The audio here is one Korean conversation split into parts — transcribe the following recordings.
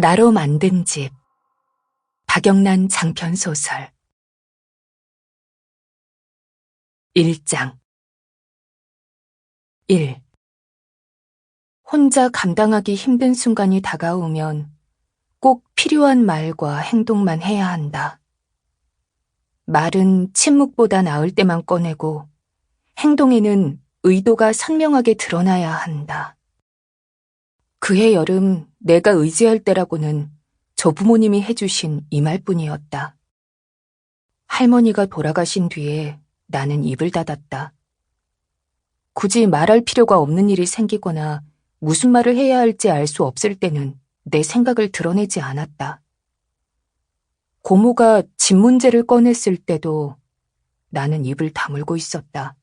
나로 만든 집 박영란 장편 소설 1장 1. 혼자 감당하기 힘든 순간이 다가오면 꼭 필요한 말과 행동만 해야 한다. 말은 침묵보다 나을 때만 꺼내고 행동에는 의도가 선명하게 드러나야 한다. 그해 여름 내가 의지할 때라고는 조부모님이 해주신 이 말뿐이었다. 할머니가 돌아가신 뒤에 나는 입을 닫았다. 굳이 말할 필요가 없는 일이 생기거나 무슨 말을 해야 할지 알 수 없을 때는 내 생각을 드러내지 않았다. 고모가 집 문제를 꺼냈을 때도 나는 입을 다물고 있었다.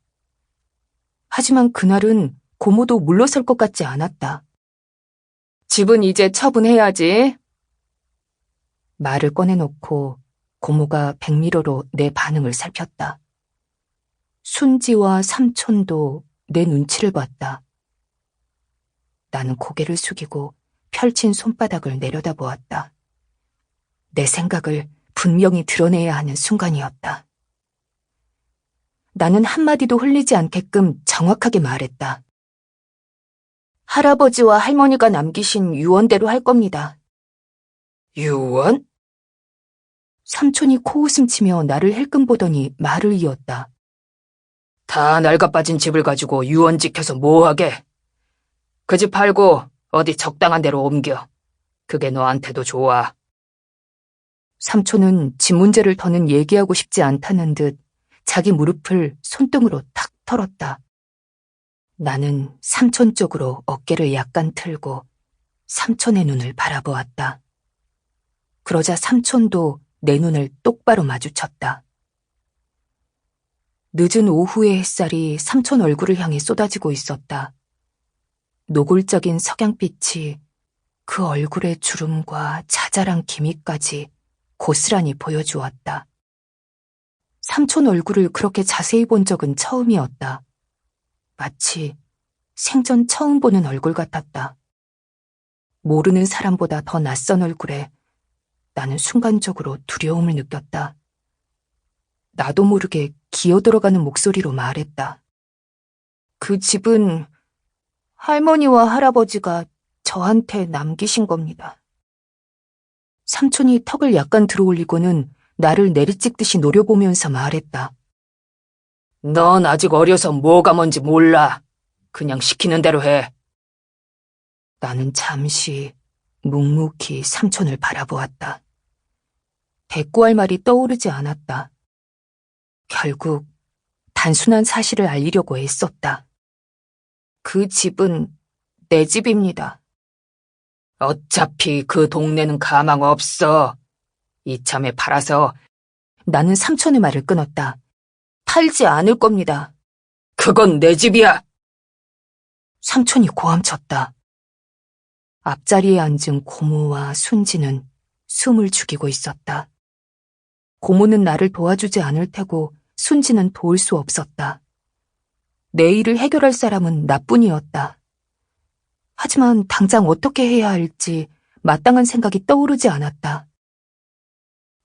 하지만 그날은 고모도 물러설 것 같지 않았다. 집은 이제 처분해야지. 말을 꺼내놓고 고모가 백미러로 내 반응을 살폈다. 순지와 삼촌도 내 눈치를 봤다. 나는 고개를 숙이고 펼친 손바닥을 내려다보았다. 내 생각을 분명히 드러내야 하는 순간이었다. 나는 한마디도 흘리지 않게끔 정확하게 말했다. 할아버지와 할머니가 남기신 유언대로 할 겁니다. 유언? 삼촌이 코웃음 치며 나를 힐끔 보더니 말을 이었다. 다 낡아 빠진 집을 가지고 유언 지켜서 뭐하게? 그 집 팔고 어디 적당한 데로 옮겨. 그게 너한테도 좋아. 삼촌은 집 문제를 더는 얘기하고 싶지 않다는 듯 자기 무릎을 손등으로 탁 털었다. 나는 삼촌 쪽으로 어깨를 약간 틀고 삼촌의 눈을 바라보았다. 그러자 삼촌도 내 눈을 똑바로 마주쳤다. 늦은 오후의 햇살이 삼촌 얼굴을 향해 쏟아지고 있었다. 노골적인 석양빛이 그 얼굴의 주름과 자잘한 기미까지 고스란히 보여주었다. 삼촌 얼굴을 그렇게 자세히 본 적은 처음이었다. 마치 생전 처음 보는 얼굴 같았다. 모르는 사람보다 더 낯선 얼굴에 나는 순간적으로 두려움을 느꼈다. 나도 모르게 기어들어가는 목소리로 말했다. 그 집은 할머니와 할아버지가 저한테 남기신 겁니다. 삼촌이 턱을 약간 들어올리고는 나를 내리찍듯이 노려보면서 말했다. 넌 아직 어려서 뭐가 뭔지 몰라. 그냥 시키는 대로 해. 나는 잠시 묵묵히 삼촌을 바라보았다. 대꾸할 말이 떠오르지 않았다. 결국 단순한 사실을 알리려고 애썼다. 그 집은 내 집입니다. 어차피 그 동네는 가망 없어. 이참에 팔아서 나는 삼촌의 말을 끊었다. 팔지 않을 겁니다. 그건 내 집이야. 삼촌이 고함쳤다. 앞자리에 앉은 고모와 순지는 숨을 죽이고 있었다. 고모는 나를 도와주지 않을 테고 순지는 도울 수 없었다. 내 일을 해결할 사람은 나뿐이었다. 하지만 당장 어떻게 해야 할지 마땅한 생각이 떠오르지 않았다.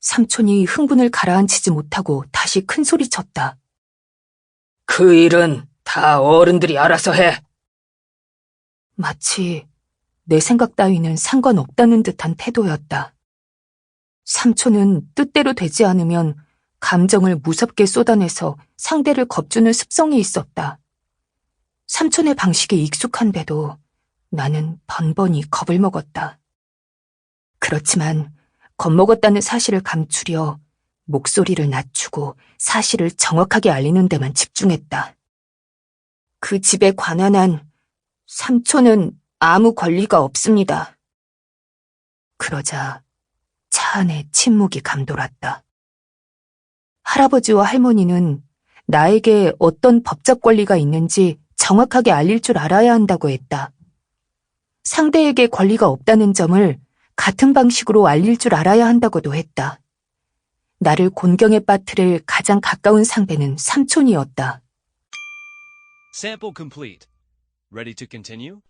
삼촌이 흥분을 가라앉히지 못하고 다시 큰 소리 쳤다. 그 일은 다 어른들이 알아서 해. 마치 내 생각 따위는 상관없다는 듯한 태도였다. 삼촌은 뜻대로 되지 않으면 감정을 무섭게 쏟아내서 상대를 겁주는 습성이 있었다. 삼촌의 방식에 익숙한데도 나는 번번이 겁을 먹었다. 그렇지만 겁먹었다는 사실을 감추려 목소리를 낮추고 사실을 정확하게 알리는 데만 집중했다. 그 집에 관한 한 삼촌은 아무 권리가 없습니다. 그러자 차 안에 침묵이 감돌았다. 할아버지와 할머니는 나에게 어떤 법적 권리가 있는지 정확하게 알릴 줄 알아야 한다고 했다. 상대에게 권리가 없다는 점을 같은 방식으로 알릴 줄 알아야 한다고도 했다. 나를 곤경에 빠뜨릴 가장 가까운 상대는 삼촌이었다. Sample complete. Ready to continue?